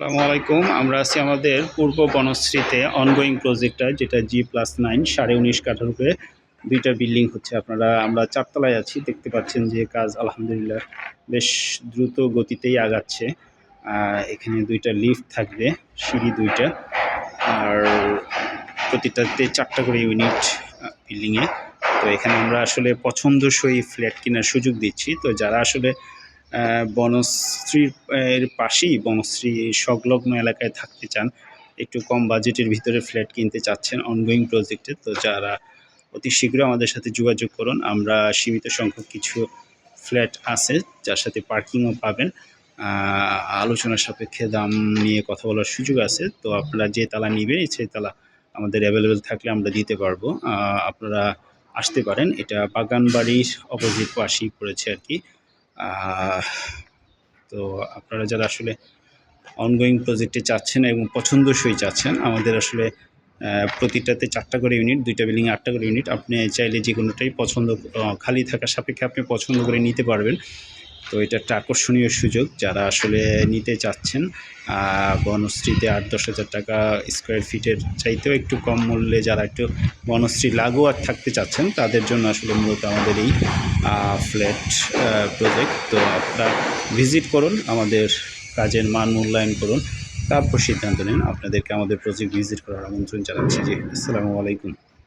আসসালামু আলাইকুম। আমরা আছি আমাদের পূর্ব বনশ্রীতে অনগোয়িং প্রজেক্টটা যেটা জি প্লাস নাইন সাড়ে উনিশ কাঠার উপরে দুইটা বিল্ডিং হচ্ছে। আপনারা, আমরা চারতলায় আছি, দেখতে পাচ্ছেন যে কাজ আলহামদুলিল্লাহ বেশ দ্রুত গতিতেই আগাচ্ছে। এখানে দুইটা লিফট থাকবে, সিঁড়ি দুইটা। আর প্রতিটাতে চারটা করে ইউনিট বিল্ডিংয়ে তো এখানে আমরা আসলে পছন্দসই ফ্ল্যাট কেনার সুযোগ দিচ্ছি। তো যারা আসলে বনশ্রীর এর পাশেই বনশ্রী সংলগ্ন এলাকায় থাকতে চান। একটু কম বাজেটের ভিতরে ফ্ল্যাট কিনতে চাচ্ছেন অনগোয়িং প্রজেক্টে তো যারা অতি শীঘ্র আমাদের সাথে যোগাযোগ করুন আমরা সীমিত সংখ্যক কিছু ফ্ল্যাট আছে যার সাথে পার্কিংও পাবেন। আহ, আলোচনা সাপেক্ষে দাম নিয়ে কথা বলার সুযোগ আছে। তো আপনারা যে তালা নেবেন সেই তালা আমাদের অ্যাভেলেবেল থাকলে আমরা দিতে পারব। আপনারা আসতে পারেন। এটা বাগানবাড়ির অপোজিট পাশেই পড়েছে আর কি। তো আপনারা যারা আসলে অনগোয়িং প্রজেক্টে চাচ্ছেন এবং পছন্দসই চাচ্ছেন, আমাদের আসলে প্রতিটাতে চারটা করে ইউনিট দুইটা বিল্ডিংয়ে আটটা করে ইউনিট আপনি চাইলে যে কোনোটাই পছন্দ খালি থাকার সাপেক্ষে আপনি পছন্দ করে নিতে পারবেন। তো এটা একটা আকর্ষণীয় সুযোগ যারা আসলে নিতে চাচ্ছেন বনশ্রীতে আট দশ হাজার টাকা স্কোয়ার ফিটের চাইতেও একটু কম মূল্যে যারা একটু বনশ্রী লাগোয়া থাকতে চাচ্ছেন, তাদের জন্য আসলে মূলত আমাদের এই ফ্ল্যাট প্রজেক্ট তো আপনারা ভিজিট করুন, আমাদের কাজের মান মূল্যায়ন করুন, তারপর সিদ্ধান্ত নিন। আপনাদেরকে আমাদের প্রজেক্ট ভিজিট করার আমন্ত্রণ জানাচ্ছি। জি, আসসালামু আলাইকুম।